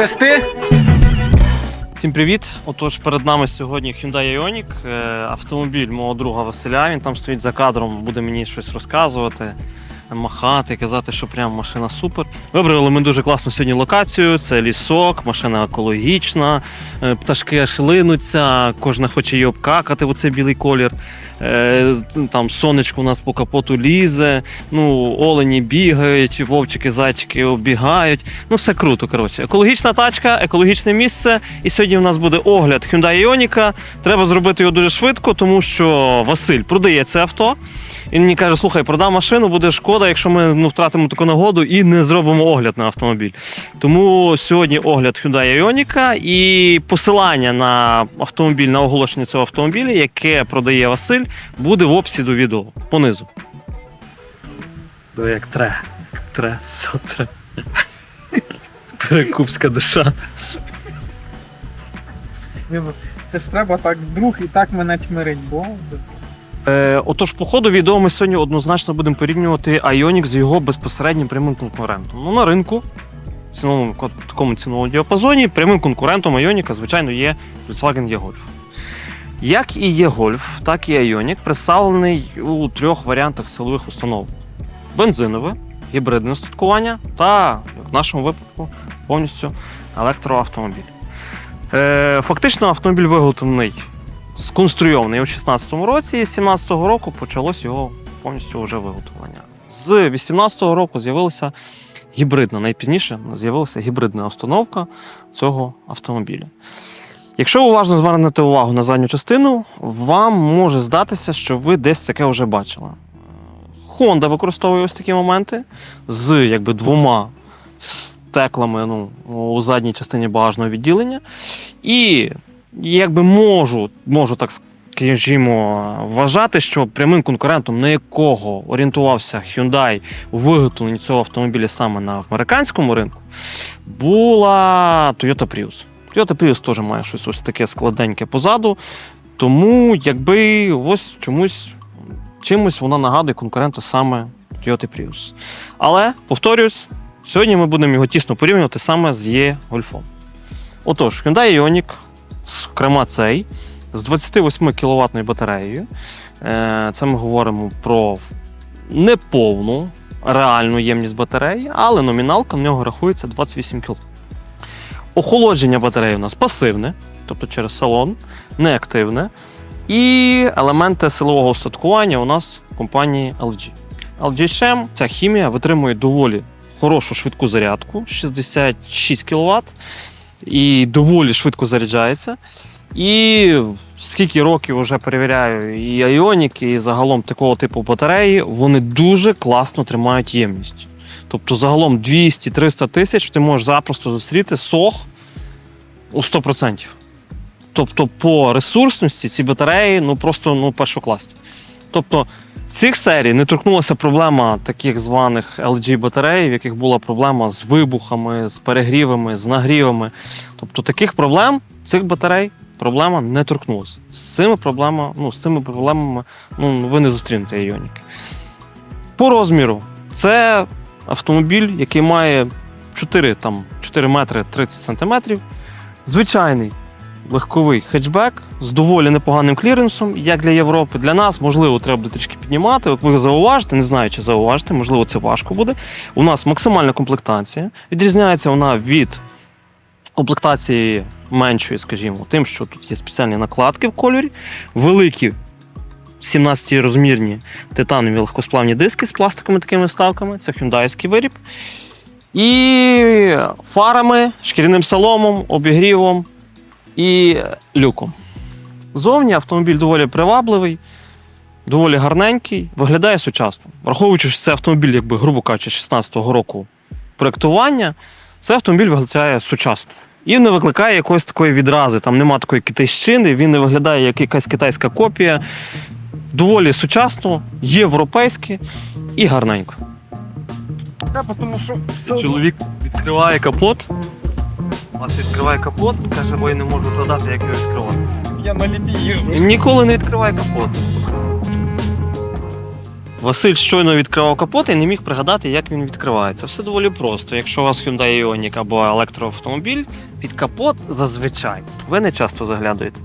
Підвести? Всім привіт! Отож, перед нами сьогодні Hyundai Ioniq, е, автомобіль мого друга Василя. Він там стоїть за кадром, буде мені щось розказувати, махати, казати, що прям машина супер. Вибрали ми дуже класну сьогодні локацію. Це лісок, машина екологічна, е, пташки аж линуться, кожна хоче її обкакати, оцей білий колір. Е, Там сонечко у нас по капоту лізе, ну, олені бігають, вовчики, зайчики обігають. Ну, все круто. коротше. Екологічна тачка, екологічне місце. І сьогодні в нас буде огляд Hyundai Ioniq. Треба зробити його дуже швидко, тому що Василь продає це авто. Він мені каже: слухай, продам машину, буде шкода, якщо ми ну, втратимо таку нагоду і не зробимо огляд на автомобіль. Тому сьогодні огляд Hyundai Ioniq і посилання на автомобіль, на оголошення цього автомобіля, яке продає Василь, буде в описі до відео понизу. То як тре. Тре, все тре. Перекупська душа. Це ж треба так друг і так мене чмирить, бо. Е, отож, по ходу відео ми сьогодні однозначно будемо порівнювати Ioniq з його безпосереднім прямим конкурентом. Ну, на ринку, в ціновому ко- такому ціновому діапазоні, прямим конкурентом Ioniq, звичайно, є Volkswagen E-Golf. Як і E-Golf, так і Ioniq представлений у трьох варіантах силових установок: бензинове, гібридне устаткування та, як в нашому випадку, повністю електроавтомобіль. Е, фактично, автомобіль виготовлений сконструйований у 16-му році, і з 17-го року почалось його повністю вже виготовлення. З 18-го року з'явилася гібридна, найпізніше з'явилася гібридна установка цього автомобіля. Якщо уважно звернете увагу на задню частину, вам може здатися, що ви десь таке вже бачили. Honda використовує ось такі моменти з якби двома стеклами ну, у задній частині багажного відділення. І якби можу, можу так скажімо, вважати, що прямим конкурентом, на якого орієнтувався Hyundai у виготовленні цього автомобіля саме на американському ринку, була Toyota Prius. Toyota Prius теж має щось ось таке складеньке позаду. Тому якби ось чомусь чимось вона нагадує конкуренту саме Toyota Prius. Але, повторюсь, сьогодні ми будемо його тісно порівнювати саме з Є-Гольфом. Отож, Hyundai Ioniq, зокрема цей, з 28 кВт батареєю. Е, Це ми говоримо про неповну реальну ємність батареї, але номіналка в нього рахується 28 кВт. Охолодження батареї у нас пасивне, тобто через салон, неактивне. І елементи силового устаткування у нас в компанії LG. LG Shem, ця хімія витримує доволі хорошу швидку зарядку 66 кВт і доволі швидко заряджається. І скільки років вже перевіряю і Ioniq, і загалом такого типу батареї, вони дуже класно тримають ємність. Тобто загалом 200-300 тисяч ти можеш запросто зустріти сох у 100%. Тобто по ресурсності ці батареї ну просто ну, першокласні. Тобто цих серій не торкнулася проблема таких званих LG батарей, в яких була проблема з вибухами, з перегрівами, з нагрівами. Тобто таких проблем цих батарей проблема не торкнулася. З цими проблемами, ну, з цими проблемами ну, ви не зустрінете Ioniq. По розміру, це автомобіль, який має 4, там, 4 метри 30 сантиметрів. Звичайний легковий хетчбек з доволі непоганим кліренсом, як для Європи. Для нас, можливо, треба буде трішки піднімати. От ви зауважите, не знаю, чи зауважите, можливо, це важко буде. У нас максимальна комплектація. Відрізняється вона від комплектації меншої, скажімо, тим, що тут є спеціальні накладки в кольорі, великі 17 розмірні титанові легкосплавні диски з пластиковими такими вставками. Це хюндайський виріб. І фарами, шкіряним саломом, обігрівом і люком. Зовні автомобіль доволі привабливий. доволі гарненький, виглядає сучасно. Враховуючи, що це автомобіль, якби, грубо кажучи, 16-го року проєктування, цей автомобіль виглядає сучасно. І не викликає якоїсь такої відрази. Там нема такої китайщини, він не виглядає як якась китайська копія. Доволі сучасно, європейське і гарненько. Треба, тому що Чоловік відкриває капот. Вас відкриває капот, каже, ой, не можу згадати, як його відкривати. я на ліпі їжджу. Ніколи не відкриває капот. Василь щойно відкривав капот і не міг пригадати, як він відкривається. Все доволі просто. Якщо у вас Hyundai Ioniq або електроавтомобіль, під капот зазвичай ви не часто заглядуєте.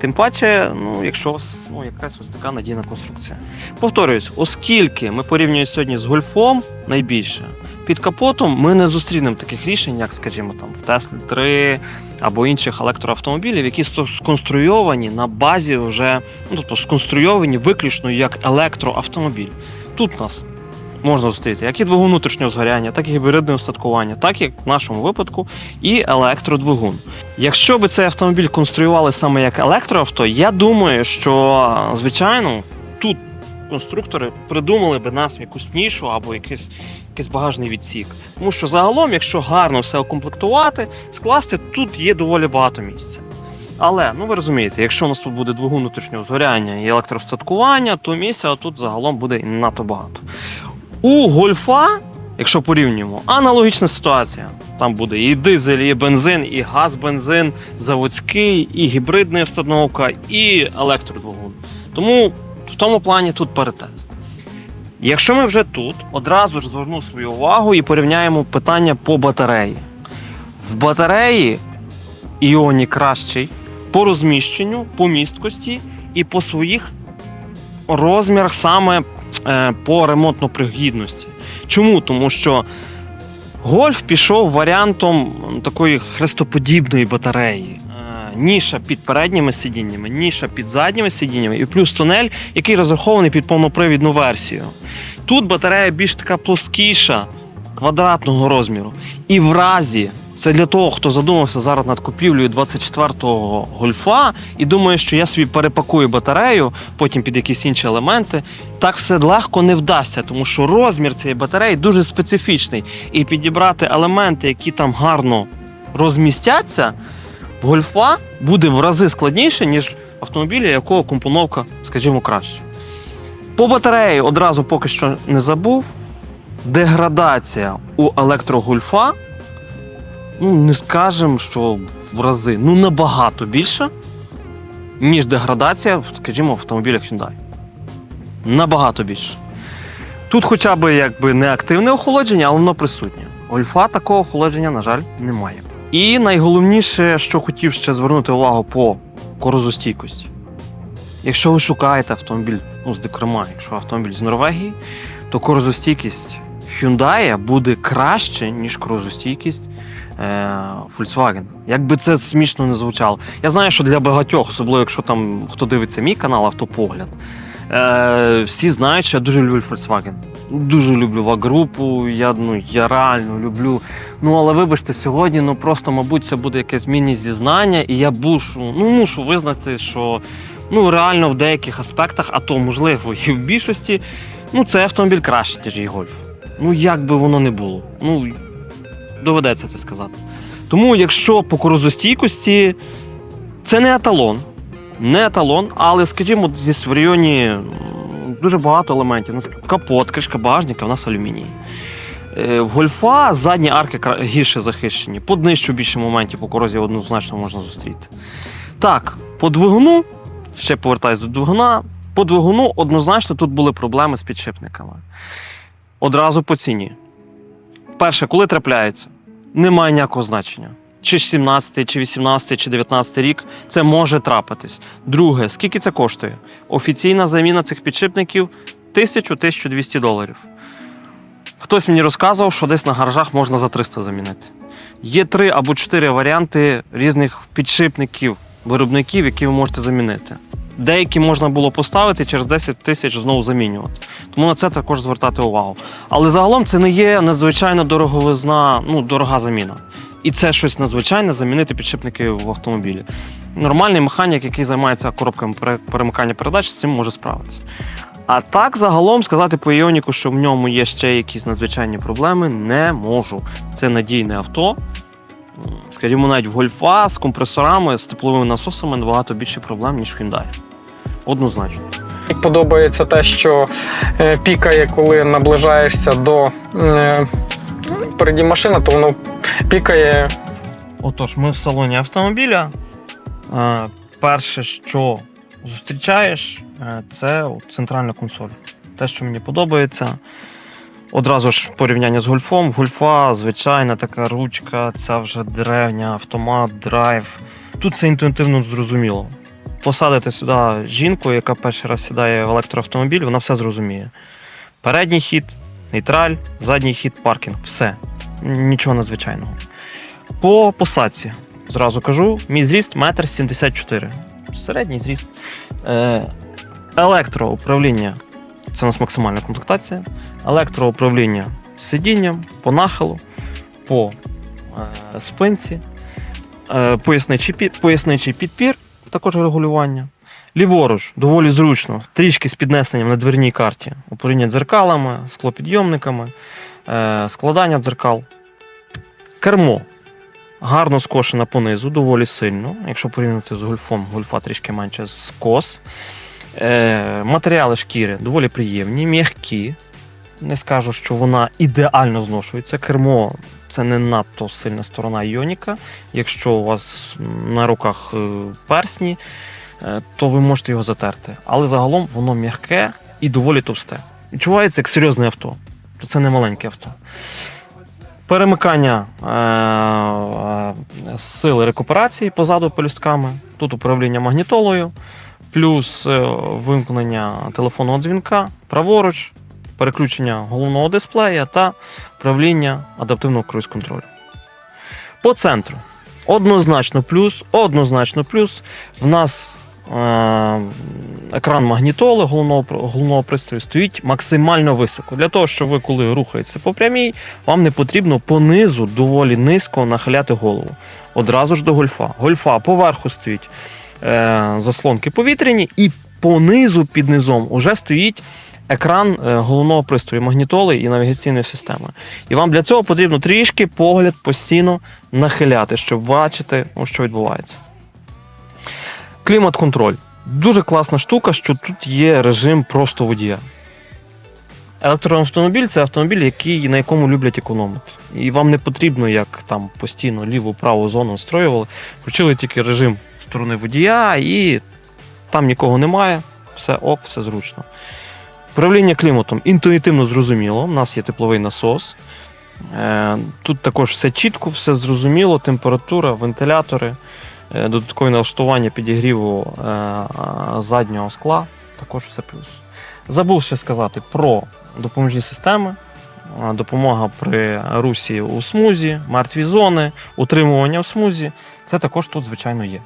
Тим паче, ну, якщо у вас ну, якась ось така надійна конструкція. Повторююсь, оскільки ми порівнюємо сьогодні з гольфом найбільше, під капотом ми не зустрінемо таких рішень, як, скажімо, там в Tesla 3 або інших електроавтомобілів, які сконструйовані на базі вже ну, тобто сконструйовані виключно як електроавтомобіль. Тут нас можна зустріти як і двигун внутрішнього згоряння, так і гібридне устаткування, так як в нашому випадку і електродвигун. Якщо би цей автомобіль конструювали саме як електроавто, я думаю, що звичайно тут конструктори придумали би нас якусь нішу або якийсь, якийсь багажний відсік. Тому що загалом, якщо гарно все укомплектувати, скласти тут є доволі багато місця. Але ну ви розумієте, якщо у нас тут буде двигун внутрішнього згоряння і електростаткування, то місця тут загалом буде надто багато. У гольфа, якщо порівнюємо, аналогічна ситуація. Там буде і дизель, і бензин, і газ, бензин, заводський, і гібридна установка, і електродвигун. Тому в тому плані тут паритет. Якщо ми вже тут, одразу ж зверну свою увагу і порівняємо питання по батареї. В батареї Іоні кращий по розміщенню, по місткості і по своїх розмірах саме е, по ремонтно-пригідності. Чому? Тому що гольф пішов варіантом такої хрестоподібної батареї. Ніша під передніми сидіннями, ніша під задніми сидіннями, і плюс тунель, який розрахований під повнопривідну версію. Тут батарея більш така плоскіша, квадратного розміру. І в разі, це для того, хто задумався зараз над купівлею 24-го гольфа і думає, що я собі перепакую батарею, потім під якісь інші елементи. Так все легко не вдасться, тому що розмір цієї батареї дуже специфічний. І підібрати елементи, які там гарно розмістяться, гольфа буде в рази складніше, ніж автомобіля, якого компоновка, скажімо, краще. По батареї одразу поки що не забув. Деградація у електрогольфа, ну не скажемо, що в рази, ну набагато більша, ніж деградація, скажімо, в автомобілях Hyundai. Набагато більше. Тут хоча б якби не активне охолодження, але воно присутнє. Гольфа такого охолодження, на жаль, немає. І найголовніше, що хотів ще звернути увагу по корозостійкості. Якщо ви шукаєте автомобіль ну, декрема, якщо автомобіль з Норвегії, то корозостійкість Hyundai буде краще, ніж корозостійкість е, Volkswagen. Як би це смішно не звучало. Я знаю, що для багатьох, особливо якщо там хто дивиться мій канал Автопогляд, е, всі знають, що я дуже люблю Volkswagen. Дуже люблю ваг-групу, я, ну, я реально люблю. Ну, але вибачте, сьогодні ну просто, мабуть, це буде якесь міні-зізнання, і я бушу, ну, мушу визнати, що ну, реально в деяких аспектах, а то можливо і в більшості, ну, цей автомобіль краще, ніж і гольф. Ну, як би воно не було. Ну, доведеться це сказати. Тому, якщо по корозостійкості, це не еталон. Не еталон, але, скажімо, десь в районі дуже багато елементів. Капот, кришка багажника, в нас алюміній. Е, В гольфа задні арки гірше захищені. По днищу більше моментів по корозії однозначно можна зустріти. Так, по двигуну, ще повертаюсь до двигуна. По двигуну однозначно тут були проблеми з підшипниками. Одразу по ціні. Перше, коли трапляється, немає ніякого значення. Чи 17, чи 18, чи 19 рік це може трапитись. Друге, скільки це коштує? Офіційна заміна цих підшипників 1000-1200 доларів. Хтось мені розказував, що десь на гаражах можна за 300 замінити. Є три або чотири варіанти різних підшипників, виробників, які ви можете замінити. Деякі можна було поставити через 10 тисяч знову замінювати. Тому на це також звертати увагу. Але загалом це не є надзвичайно дороговизна, ну, дорога заміна. І це щось надзвичайне замінити підшипники в автомобілі. Нормальний механік, який займається коробками перемикання передач, з цим може справитися. А так загалом сказати по Іоніку, що в ньому є ще якісь надзвичайні проблеми, не можу. Це надійне авто. Скажімо, навіть в гольфа з компресорами, з тепловими насосами набагато більше проблем, ніж в Hyundai. Однозначно. Подобається те, що е, пікає, коли наближаєшся до е, переді машини, то воно пікає Отож, ми в салоні автомобіля. Е, Перше, що зустрічаєш, е, це центральна консоль. Те, що мені подобається. Одразу ж порівняння з гольфом. Гольфа, звичайна така ручка, ця вже древня, автомат, драйв. Тут це інтуїтивно зрозуміло. Посадити сюди жінку, яка перший раз сідає в електроавтомобіль, вона все зрозуміє. Передній хід, нейтраль, задній хід, паркінг. Все. Нічого надзвичайного. По посадці. Зразу кажу, мій зріст 1,74 м. Середній зріст. Е, електроуправління це у нас максимальна комплектація. Електроуправління сидінням, по нахилу, по е, спинці, е, поясничий, поясничий підпір, також регулювання. Ліворуч доволі зручно, трішки з піднесенням на дверній карті. Управління дзеркалами, склопідйомниками, складання дзеркал. Кермо гарно скошена понизу, доволі сильно. Якщо порівняти з гольфом, гольфа трішки менше скос. Е, матеріали шкіри доволі приємні, м'які. Не скажу, що вона ідеально зношується. Кермо це не надто сильна сторона Іоніка. Якщо у вас на руках е, персні, е, то ви можете його затерти. Але загалом воно м'яке і доволі товсте. Відчувається як серйозне авто. То це не маленьке авто. Перемикання е, е, сили рекуперації позаду пелюстками. Тут управління магнітолою, плюс е, вимкнення телефонного дзвінка, праворуч, переключення головного дисплея та управління адаптивного круїз-контролю. По центру. Однозначно плюс, однозначно плюс. В нас екран магнітоли головного, головного пристрою стоїть максимально високо. Для того, щоб ви, коли рухаєтеся по прямій, вам не потрібно понизу доволі низько нахиляти голову. Одразу ж до гольфа. Гольфа поверху стоїть е, заслонки повітряні, і понизу під низом уже стоїть екран е, головного пристрою, магнітоли і навігаційної системи. І вам для цього потрібно трішки погляд постійно нахиляти, щоб бачити, ну, що відбувається. Клімат-контроль. Дуже класна штука, що тут є режим просто водія. Електроавтомобіль це автомобіль, який, на якому люблять економити. І вам не потрібно, як там постійно ліву-праву зону настроювали. Включили тільки режим сторони водія, і там нікого немає. Все ок, все зручно. Управління кліматом інтуїтивно зрозуміло. У нас є тепловий насос. Е, Тут також все чітко, все зрозуміло, температура, вентилятори, е, додаткове налаштування підігріву е, е, заднього скла. Також все плюс. Забув ще сказати про допоможні системи. Допомога при русі у смузі, мертві зони, утримування в смузі. Це також тут, звичайно, є.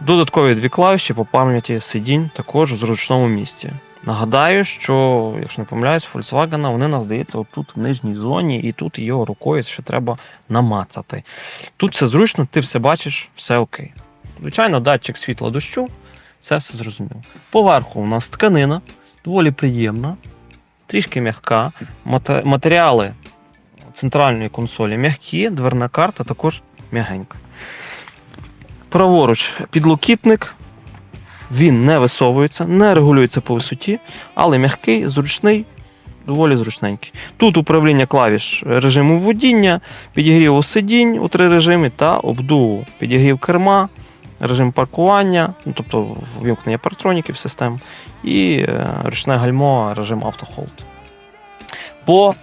Додаткові дві клавіші по пам'яті сидінь також в зручному місці. Нагадаю, що, якщо не помиляюсь, Volkswagen вони нас здається отут в нижній зоні, і тут його рукою ще треба намацати. Тут все зручно, ти все бачиш, все окей. Звичайно, датчик світла дощу, це все зрозуміло. Поверху у нас тканина, доволі приємна, трішки м'яка. Матеріали центральної консолі м'які, дверна карта також м'ягенька. Праворуч підлокітник. Він не висовується, не регулюється по висоті, але м'який, зручний, доволі зручненький. Тут управління клавіш режиму водіння, підігріву сидінь у три режими та обдуву, підігрів керма, режим паркування, ну, тобто вимкнення партроніків систем, і е, ручне гальмо, режим автохолд. По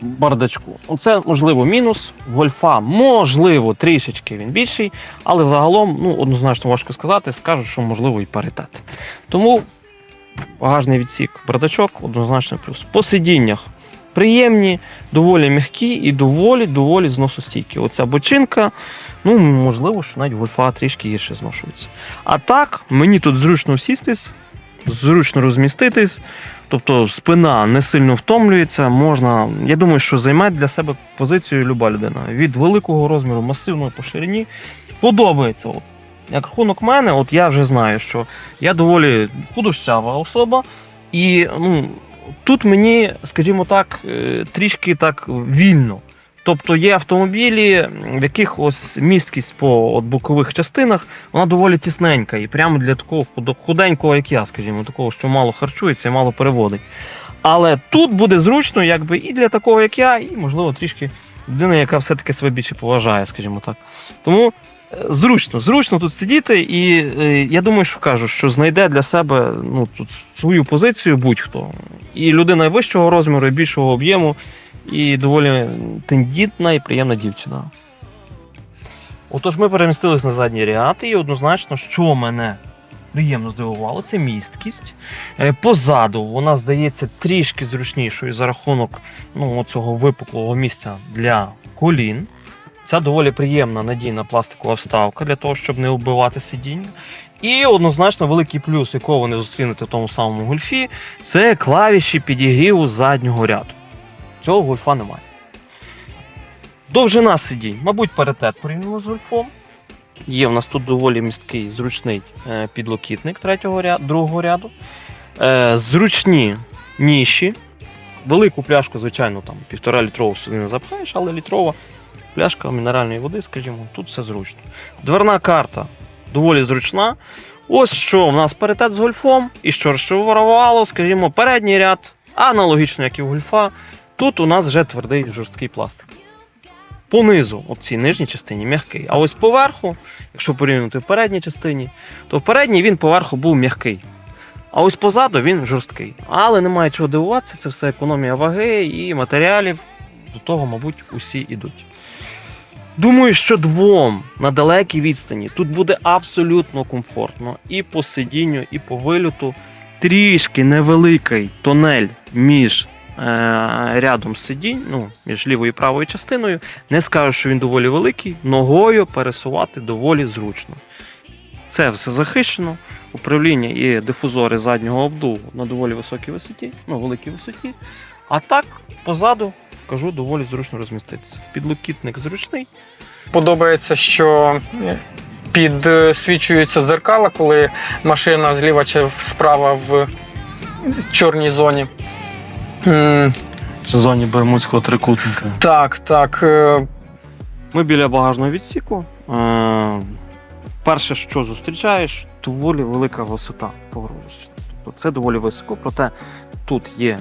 бардачку. Оце можливо мінус. Вольфа, можливо, трішечки він більший, але загалом ну, однозначно важко сказати. Скажу, що можливо і паритет. Тому багажний відсік, бардачок однозначно плюс. По сидіннях приємні, доволі м'які і доволі доволі зносостійкі. Оця бочинка, ну можливо, що навіть вольфа трішки гірше зношується. А так, мені тут зручно сістись, зручно розміститись. Тобто спина не сильно втомлюється, можна. Я думаю, що займе для себе позицію люба людина. Від великого розміру, масивного по ширині. Подобається. От. Як рахунок мене, от я вже знаю, що я доволі худощава особа, І ну, тут мені, скажімо так, е, трішки так вільно. Тобто є автомобілі, в яких ось місткість по от бокових частинах вона доволі тісненька. І прямо для такого худенького, як я, скажімо, такого, що мало харчується і мало переводить. Але тут буде зручно, якби і для такого, як я, і, можливо, трішки людина, яка все-таки себе більше поважає, скажімо так. Тому е, зручно, зручно тут сидіти, і е, я думаю, що кажу, що знайде для себе ну, тут свою позицію будь-хто. І людина вищого розміру, і більшого об'єму, і доволі тендітна і приємна дівчина. Отож, ми перемістились на задній ряд, і однозначно, що мене приємно здивувало, це місткість. Е, Позаду вона здається трішки зручнішою за рахунок ну, цього випуклого місця для колін. Це доволі приємна надійна пластикова вставка для того, щоб не вбивати сидіння. І однозначно великий плюс, якого ви не зустрінете в тому самому гольфі, це клавіші підігріву заднього ряду. Цього гольфа немає. Довжина сидінь, мабуть, паритет порівняно з гольфом. Є в нас тут доволі місткий, зручний е, підлокітник третього ряду, другого ряду. Е, зручні ніші. Велику пляшку, звичайно, там півтора літрову сюди не запхаєш, але літрова пляшка мінеральної води, скажімо, тут все зручно. Дверна карта доволі зручна. Ось що в нас паритет з гольфом, і що розшифрувало, скажімо, передній ряд, аналогічно, як і у гольфа. Тут у нас вже твердий жорсткий пластик. Понизу, в цій нижній частині м'який. А ось поверху, якщо порівняти в передній частині, то в передній він поверху був м'який. А ось позаду він жорсткий. Але немає чого дивуватися, це все економія ваги і матеріалів. До того, мабуть, усі йдуть. Думаю, що двом на далекій відстані тут буде абсолютно комфортно і по сидінню, і по вильоту. Трішки невеликий тонель між рядом сидінь, ну, між лівою і правою частиною. Не скажу, що він доволі великий, ногою пересувати доволі зручно. Це все захищено. Управління і дифузори заднього обдуву на доволі високій висоті, ну, великій висоті. А так, позаду, кажу, доволі зручно розміститися. Підлокітник зручний. Подобається, що підсвічуються дзеркала, коли машина зліва чи справа в чорній зоні. В зоні Бермудського трикутника. Так, так. е, Ми біля багажного відсіку. Е, перше, що зустрічаєш, доволі велика висота. Тобто це доволі високо, проте тут є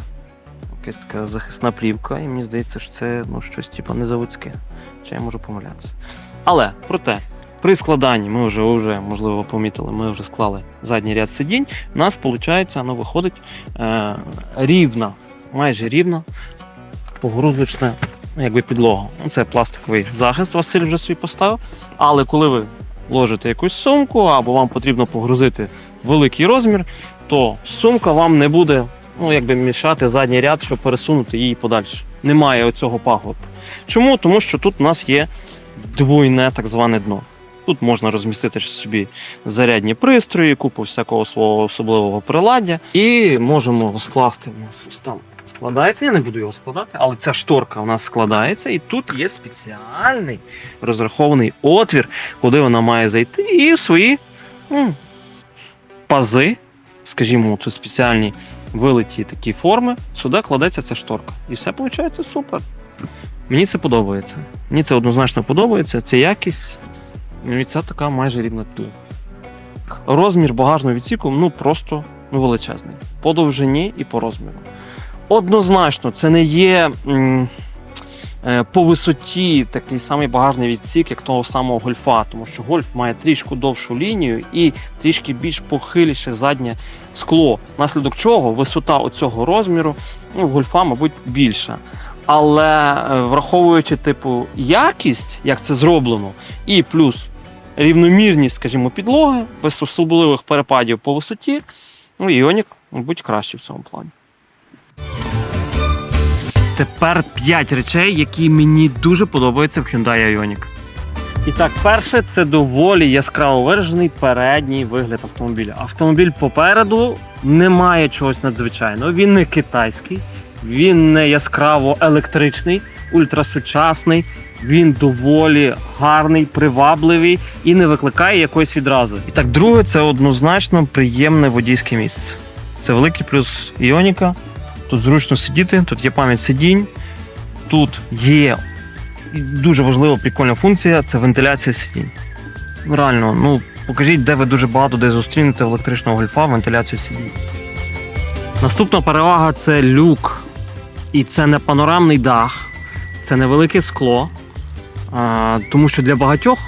якась така захисна плівка, і мені здається, що це ну, щось типу незаводське. Чи я можу помилятися. Але проте. При складанні ми вже, ви вже можливо помітили, ми вже склали задній ряд сидінь. У нас виходить, воно виходить е, рівна, майже рівна погрузочна ну, якби підлога. Ну, Це пластиковий захист, Василь вже собі поставив. Але коли ви ложите якусь сумку або вам потрібно погрузити великий розмір, то сумка вам не буде ну, якби мішати задній ряд, щоб пересунути її подальше. Немає оцього пагорбу. Чому? Тому що тут у нас є двойне так зване дно. Тут можна розмістити собі зарядні пристрої, купу всякого свого особливого приладдя. І можемо скласти у нас ось там складається. Я не буду його складати, але ця шторка у нас складається, і тут є спеціальний розрахований отвір, куди вона має зайти, і в свої м, пази, скажімо, тут спеціальні вилиті такі форми, сюди кладеться ця шторка. І все виходить супер. Мені це подобається. Мені це однозначно подобається. Це якість. Ну і це така майже рівна ту. Розмір багажного відсіку ну просто ну, величезний. По довжині і по розміру. Однозначно, це не є е, по висоті такий самий багажний відсік, як того самого гольфа, тому що гольф має трішки довшу лінію і трішки більш похиліше заднє скло. Наслідок чого висота оцього розміру ну, гольфа, мабуть, більша. Але е, враховуючи типу якість, як це зроблено, і плюс рівномірність, скажімо, підлоги, без особливих перепадів по висоті, ну, Іонік, мабуть, краще в цьому плані. Тепер 5 речей, які мені дуже подобаються в Hyundai Ioniq. І так, перше, це доволі яскраво виражений передній вигляд автомобіля. Автомобіль попереду не має чогось надзвичайного. Він не китайський, він не яскраво електричний, ультрасучасний. Він доволі гарний, привабливий і не викликає якоїсь відрази. І так, друге, це однозначно приємне водійське місце. Це великий плюс Іоніка. Тут зручно сидіти, тут є пам'ять сидінь, тут є дуже важлива прикольна функція це вентиляція сидінь. Реально, ну покажіть, де ви дуже багато де зустрінете електричного гольфа, вентиляцію сидінь. Наступна перевага це люк. І це не панорамний дах, це невелике скло. Тому що для багатьох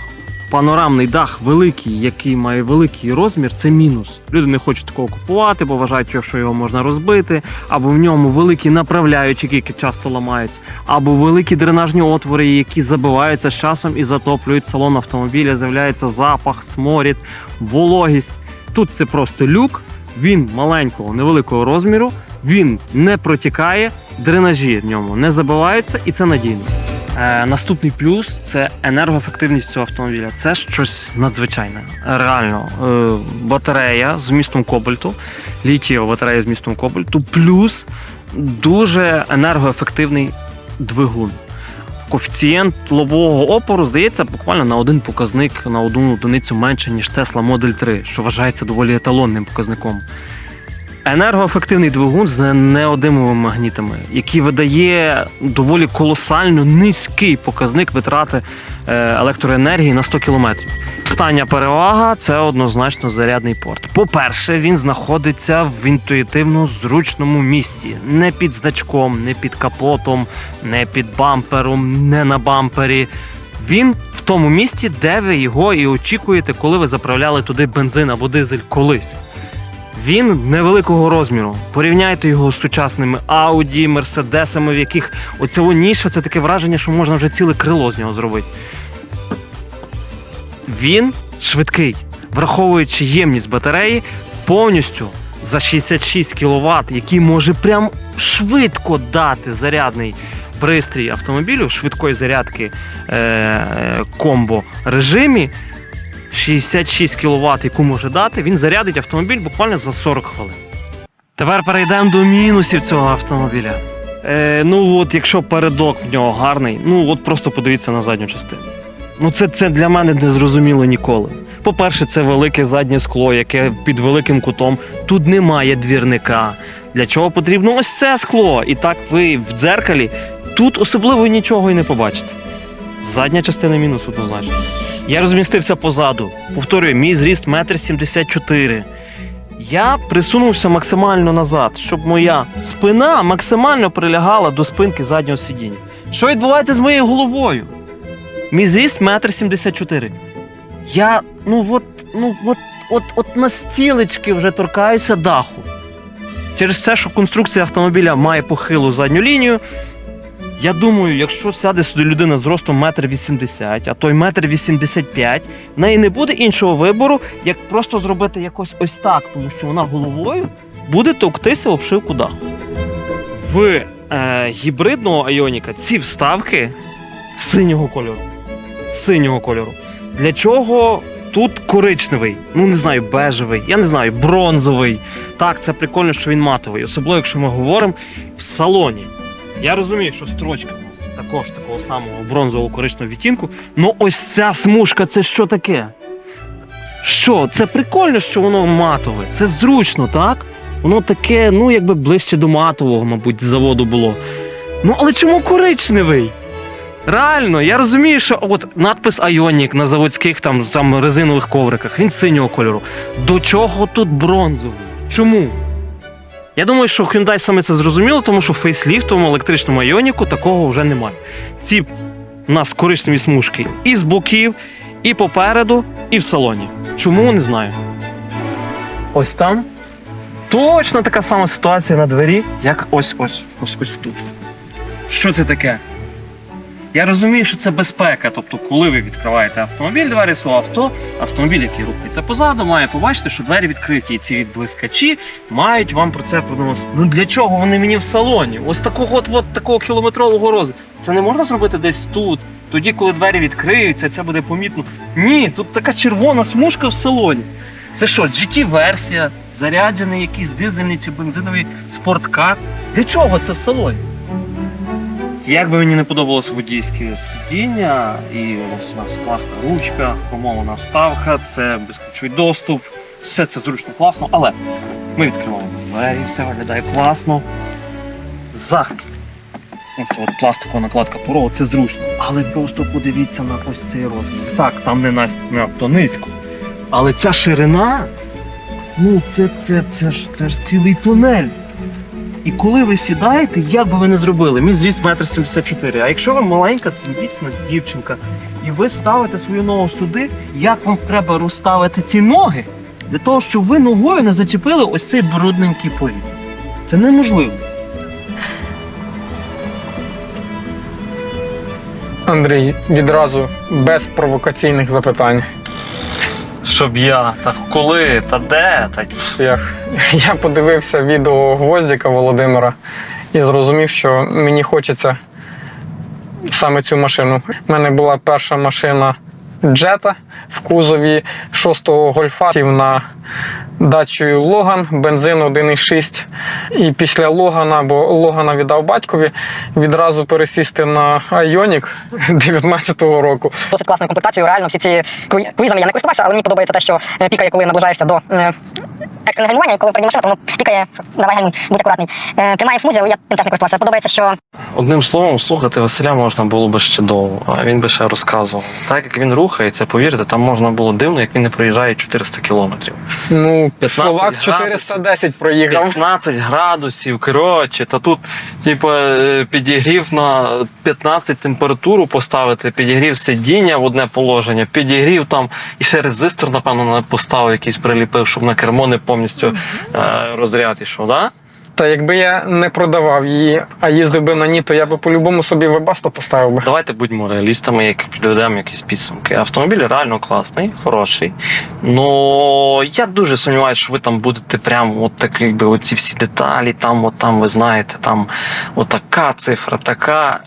панорамний дах великий, який має великий розмір, це мінус. Люди не хочуть такого купувати, бо вважають, що його можна розбити, або в ньому великі направляючі, які часто ламаються, або великі дренажні отвори, які забиваються з часом і затоплюють салон автомобіля. З'являється запах, сморід, вологість. Тут це просто люк, він маленького, невеликого розміру, він не протікає, дренажі в ньому не забиваються, і це надійно. Е, наступний плюс це енергоефективність цього автомобіля. Це щось надзвичайне. Реально, е, батарея з містом кобальту, літієва батарея з містом кобальту, плюс дуже енергоефективний двигун. Коефіцієнт лобового опору здається буквально на один показник на одну одиницю менше, ніж Tesla Model 3, що вважається доволі еталонним показником. Енергоефективний двигун з неодимовими магнітами, який видає доволі колосально низький показник витрати е, електроенергії на 100 км. Остання перевага це однозначно зарядний порт. По-перше, він знаходиться в інтуїтивно зручному місці, не під значком, не під капотом, не під бампером, не на бампері. Він в тому місці, де ви його і очікуєте, коли ви заправляли туди бензин або дизель колись. Він невеликого розміру. Порівняйте його з сучасними Audi, Мерседесами, в яких оцього ніша це таке враження, що можна вже ціле крило з нього зробити. Він швидкий, враховуючи ємність батареї, повністю за 66 кВт, який може прям швидко дати зарядний пристрій автомобілю швидкої зарядки е- е, комбо режимі. 66 кВт, яку може дати, він зарядить автомобіль буквально за 40 хвилин. Тепер перейдемо до мінусів цього автомобіля. Е, ну от, якщо передок в нього гарний, ну от просто подивіться на задню частину. Ну це, це для мене не зрозуміло ніколи. По-перше, це велике заднє скло, яке під великим кутом. Тут немає двірника. Для чого потрібно ось це скло? І так ви в дзеркалі тут особливо нічого і не побачите. Задня частина мінус однозначно. Я розмістився позаду. Повторюю, мій зріст 1,74 м. Я присунувся максимально назад, щоб моя спина максимально прилягала до спинки заднього сидіння. Що відбувається з моєю головою? Мій зріст 1,74 м. Я, ну от, ну от, от, от на стілечки вже торкаюся даху. Через це, що конструкція автомобіля має похилу задню лінію, я думаю, якщо сяде сюди людина з ростом 1,80 м, а той 1,85 м, в неї не буде іншого вибору, як просто зробити якось ось так, тому що вона головою буде товктися в обшивку даху. В е, гібридного айоніка ці вставки синього кольору. Синього кольору. Для чого тут коричневий? Ну не знаю, бежевий, я не знаю, бронзовий. Так, це прикольно, що він матовий, особливо якщо ми говоримо в салоні. Я розумію, що строчка у нас також такого самого бронзового коричневого відтінку. Ну ось ця смужка, це що таке? Що? Це прикольно, що воно матове. Це зручно, так? Воно таке, ну якби ближче до матового, мабуть, заводу було. Ну, але чому коричневий? Реально, я розумію, що от надпис Айонік на заводських там, там резинових ковриках, він синього кольору. До чого тут бронзовий? Чому? Я думаю, що Hyundai саме це зрозуміло, тому що в фейсліфтовому електричному айоніку такого вже немає. Ці у нас коричневі смужки і з боків, і попереду, і в салоні. Чому не знаю. Ось там. Точно така сама ситуація на двері, як ось ось ось ось тут. Що це таке? Я розумію, що це безпека. Тобто, коли ви відкриваєте автомобіль, двері свого авто, автомобіль, який рухається позаду, має побачити, що двері відкриті, і ці відблискачі мають вам про це продемонструвати. Ну для чого вони мені в салоні? Ось такого от такого кілометрового розміру. Це не можна зробити десь тут. Тоді, коли двері відкриються, це буде помітно. Ні, тут така червона смужка в салоні. Це що, GT-версія, заряджений якийсь дизельний чи бензиновий спорткар. Для чого це в салоні? Як би мені не подобалось водійське сидіння, і ось у нас класна ручка, хромована вставка, це безключовий доступ, все це зручно класно, але ми відкриваємо. двері, все виглядає класно. Захист. Оце от пластикова накладка порога, це зручно. Але просто подивіться на ось цей розмір. Так, там не надто низько. Але ця ширина, ну це, це, це, ж, це ж цілий тунель. І коли ви сідаєте, як би ви не зробили, мій зріст 1,74 м. А якщо ви маленька, дійсно дівчинка, і ви ставите свою ногу сюди, як вам треба розставити ці ноги для того, щоб ви ногою не зачепили ось цей брудненький поріг. Це неможливо. Андрій, відразу без провокаційних запитань. Щоб я, та коли, та де, та Я, я подивився відео Гвоздіка Володимира і зрозумів, що мені хочеться саме цю машину. У мене була перша машина Джета в кузові 6-го гольфа на дачу Логан, бензин 1,6. І після Логана, бо Логана віддав батькові, відразу пересісти на Айонік 19-го року. досить класною комплектацією. Реально всі ці круї- круїзами я не користувався, але мені подобається те, що е, пікає, коли наближаєшся до е, екстреного гальмування, і коли впереді машина, то воно пікає, що давай гальмуй, будь акуратний. Е, Тримає в смузі, але я тим теж не користувався. Подобається, що Одним словом, слухати Василя можна було би ще довго, а він би ще розказував. Так як він рухається, повірте, там можна було дивно, як він не проїжджає 400 кілометрів. Ну, 15 Словак градусів. 410 проїхав. 15 градусів, коротше, та тут, типу, е, підігрів на 15 температуру поставити, підігрів сидіння в одне положення, підігрів там і ще резистор, напевно, на- поставив якийсь приліпив, щоб на кермо не повністю е, розряд ішов, да? Та якби я не продавав її, а їздив би на ній, то я би по-любому собі вебасто поставив би. Давайте будьмо реалістами, як підведемо якісь підсумки. Автомобіль реально класний, хороший. Ну я дуже сумніваюся, що ви там будете прям от так, якби оці всі деталі, там, от там ви знаєте, там отака цифра, така.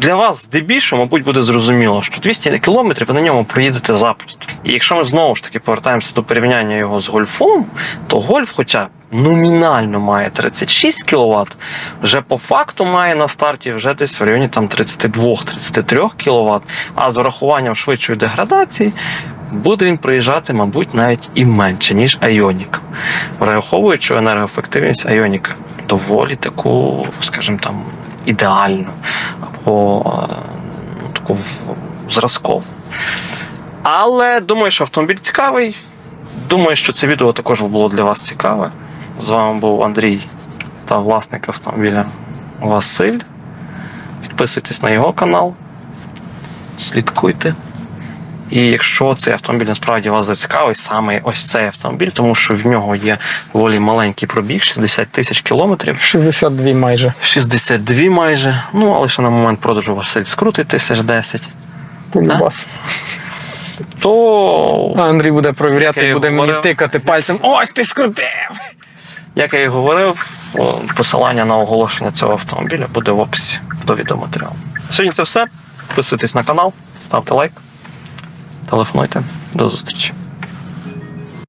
Для вас здебільшого, мабуть, буде зрозуміло, що 200 кілометрів ви на ньому проїдете запросто. І якщо ми знову ж таки повертаємося до порівняння його з гольфом, то гольф, хоча номінально має 36 кВт, вже по факту має на старті вже десь в районі там 32-33 кВт, а з врахуванням швидшої деградації буде він проїжджати, мабуть, навіть і менше, ніж Ioniq. Враховуючи енергоефективність Ioniq доволі таку, скажімо там, ідеальну або е, ну, таку зразкову. Але думаю, що автомобіль цікавий. Думаю, що це відео також було для вас цікаве. З вами був Андрій та власник автомобіля Василь. Підписуйтесь на його канал, слідкуйте. І якщо цей автомобіль насправді вас зацікавить, саме ось цей автомобіль, тому що в нього є доволі маленький пробіг, 60 тисяч кілометрів. 62 майже. 62 майже. Ну, але ще на момент продажу Василь скрутить тисяч 10. Полюбас. То, А Андрій буде провіряти і буде мені тикати пальцем. Ось ти скрутив! як я і говорив, посилання на оголошення цього автомобіля буде в описі до відеоматеріалу. Сьогодні це все. Підписуйтесь на канал, ставте лайк, телефонуйте. До зустрічі.